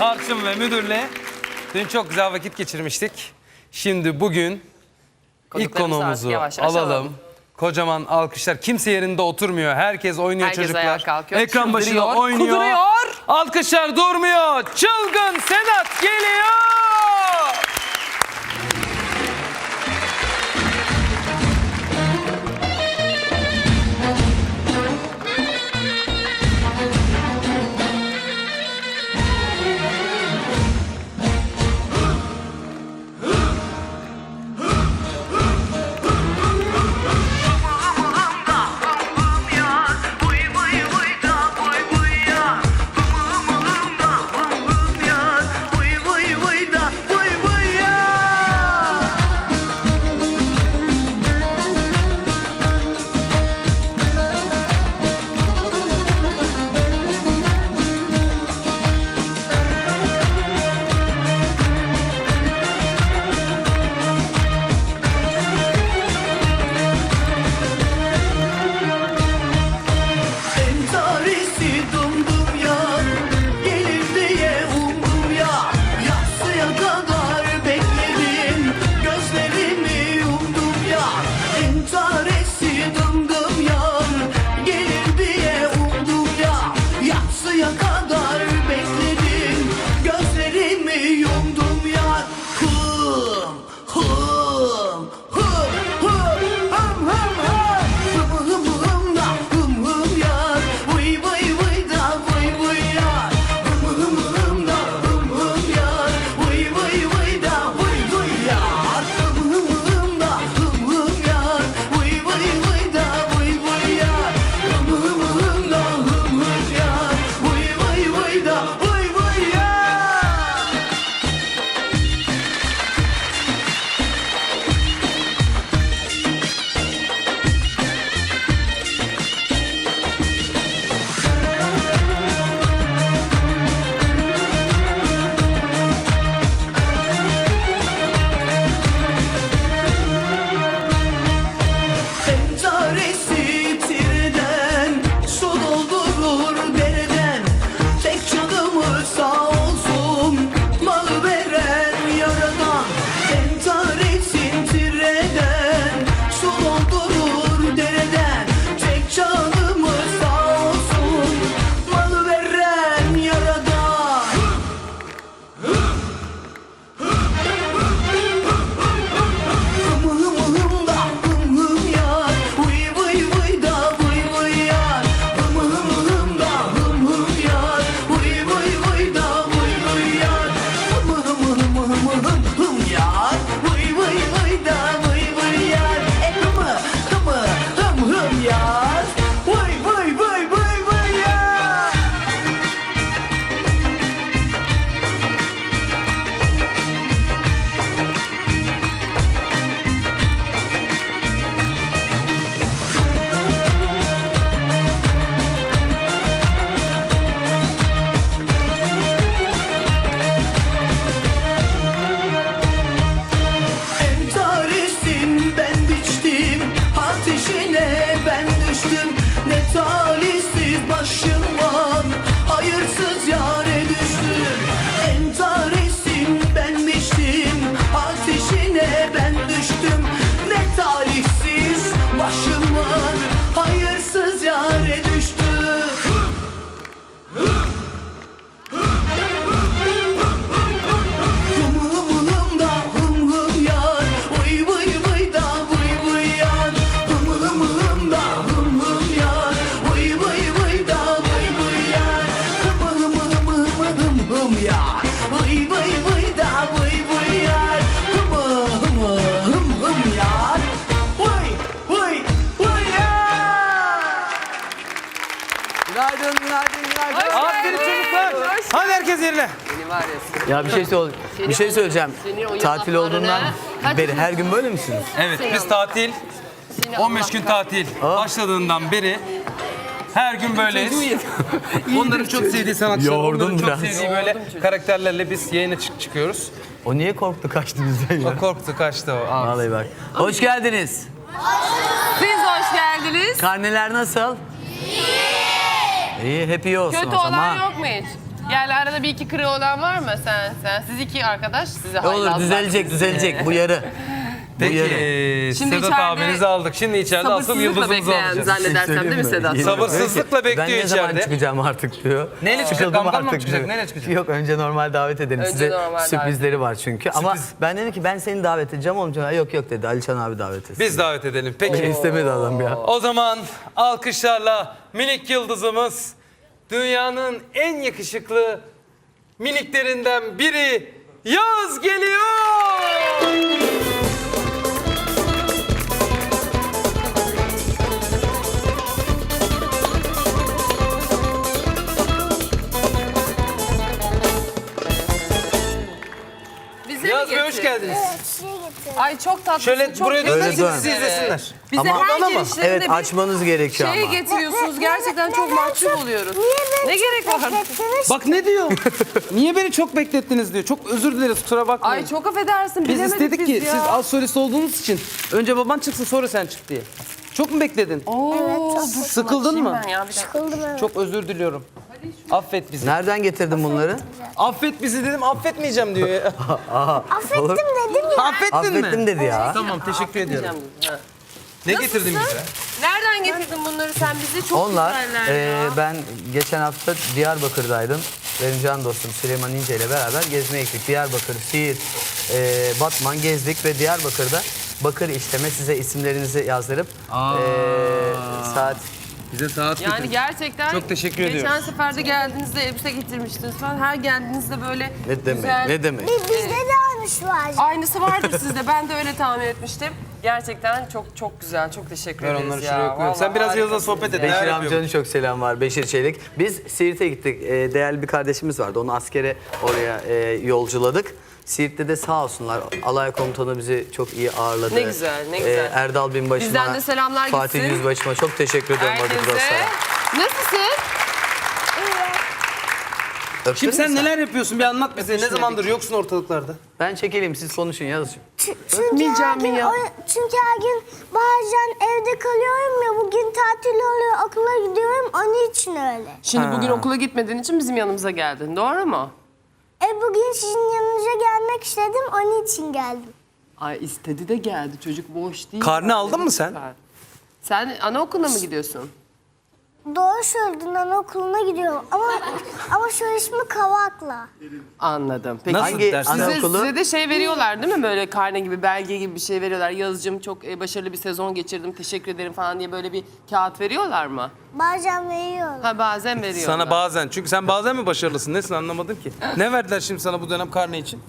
Tarçın ve müdürle dün çok güzel vakit geçirmiştik. Şimdi bugün ilk Konuklarımızı konuğumuzu yavaş alalım. Kocaman alkışlar. Kimse yerinde oturmuyor. Herkes oynuyor Herkes çocuklar. Ekran başında oynuyor. kuduruyor. Alkışlar durmuyor. Çılgın Sedat geliyor. Ya bir şey söyle, bir şey söyleyeceğim. Tatil olduğundan şey beri her gün böyle misiniz? Evet biz tatil, 15 gün tatil başladığından beri her gün böyleyiz. Onların çok sevdiği sanatçılar, Yoğurdun onların çok biraz. sevdiği böyle karakterlerle biz yayına çık- çıkıyoruz. O niye korktu kaçtı bizden ya? O korktu kaçtı o. Aa. Vallahi bak. Hoş geldiniz. Siz hoş geldiniz. Karneler nasıl? İyi. İyi, happy olsun Kötü o zaman. olan yok mu hiç? Yani arada bir iki kırığı olan var mı sen? Sen siz iki arkadaş size olur haylazlar. düzelecek düzelecek bu yarı. Bu Peki yarı. Şimdi Sedat içeride abinizi aldık. Şimdi içeride asıl Sabırsızlıkla yıldızımızı bekleyen alacağız. zannedersem değil mi Sedat? Yeni- Sabırsızlıkla Ben bekliyor ne zaman içeride. çıkacağım artık diyor. Neyle çıkacak? Sıkıldım mı artık çıkacak? diyor. Neyle çıkacak? Yok önce normal davet edelim. Önce Size normal davet sürprizleri var çünkü. Ama ben dedim ki ben seni davet edeceğim olmayacak. Yok yok dedi. Alişan abi davet etsin. Biz davet edelim. Peki. Beni istemedi adam ya. O zaman alkışlarla minik yıldızımız dünyanın en yakışıklı miniklerinden biri Yaz geliyor. Ay çok tatlısın. Şöyle çok buraya dönün sizi izlesinler. Bize Ama- her Ama- girişlerinde Evet bir açmanız gerekiyor şey ama. getiriyorsunuz. Gerçekten çok mahcup oluyoruz. Ne gerek var? Bak ne diyor? Niye beni çok beklettiniz diyor. Çok özür dileriz kusura bakmayın. Ay çok affedersin. Biz bilemedik istedik biz ki ya. siz az solist olduğunuz için önce baban çıksın sonra sen çık diye. Çok mu bekledin? Oo, dur, Sıkıldın mı? Sıkıldım evet. Çok özür diliyorum. Affet bizi. Nereden getirdin bunları? Affet bizi dedim affetmeyeceğim diyor. ya. Affettim ya. Affettin mi? Affettim dedi ya. Tamam teşekkür ediyorum. Ne getirdin bize? Nereden getirdin bunları sen bize? Çok Onlar güzeller e, ya. ben geçen hafta Diyarbakır'daydım. Benim can dostum Süleyman İnce ile beraber gezmeye gittik. Diyarbakır, Siirt, e, Batman gezdik ve Diyarbakır'da bakır işleme size isimlerinizi yazdırıp e, saat Bize saat Yani getirdin. gerçekten Çok teşekkür geçen ediyoruz. seferde geldiğinizde elbise getirmiştiniz falan. Her geldiğinizde böyle ne demek güzel... ne demek. Bir- Bizde de almış var. Aynısı vardır sizde. Ben de öyle tahmin etmiştim. Gerçekten çok çok güzel. Çok teşekkür ederiz onları ya. şuraya koy. Vallahi Sen biraz Yıldız'la harikasınız sohbet et. ya. Beşir amcanın çok selam var. Beşir Çelik. Biz Siirt'e gittik. E, değerli bir kardeşimiz vardı. Onu askere oraya e, yolculadık. Siirt'te de sağ olsunlar. Alay komutanı bizi çok iyi ağırladı. Ne güzel, ne güzel. E, Erdal Binbaşı'ma, Bizden de selamlar Fatih gitsin. Yüzbaşı'ma çok teşekkür ediyorum. orada Herkese. Nasılsın? Öptün Şimdi sen neler yapıyorsun bir anlat bize. Ne zamandır yoksun ortalıklarda? Ben çekileyim siz konuşun Yazıcığım. Ç- Çünkü her, gün, ya. o- çünkü her gün bazen evde kalıyorum ya bugün tatil oluyor okula gidiyorum onun için öyle. Şimdi bugün okula gitmediğin için bizim yanımıza geldin. Doğru mu? E bugün sizin yanınıza gelmek istedim onun için geldim. Ay istedi de geldi. Çocuk boş değil. Yani. aldın mı sen? Sen anaokuluna mı gidiyorsun? Doğru söyledin anaokuluna gidiyorum ama ama şu ismi Kavak'la. Anladım. Peki. Nasıl Hangi dersin? Size, anaokulu? size de şey veriyorlar değil mi? Böyle karne gibi, belge gibi bir şey veriyorlar. Yazıcım çok e, başarılı bir sezon geçirdim, teşekkür ederim falan diye böyle bir kağıt veriyorlar mı? Bazen veriyorlar. Ha bazen veriyorlar. Sana bazen. Çünkü sen bazen mi başarılısın? Nesin anlamadım ki. Ne verdiler şimdi sana bu dönem karne için?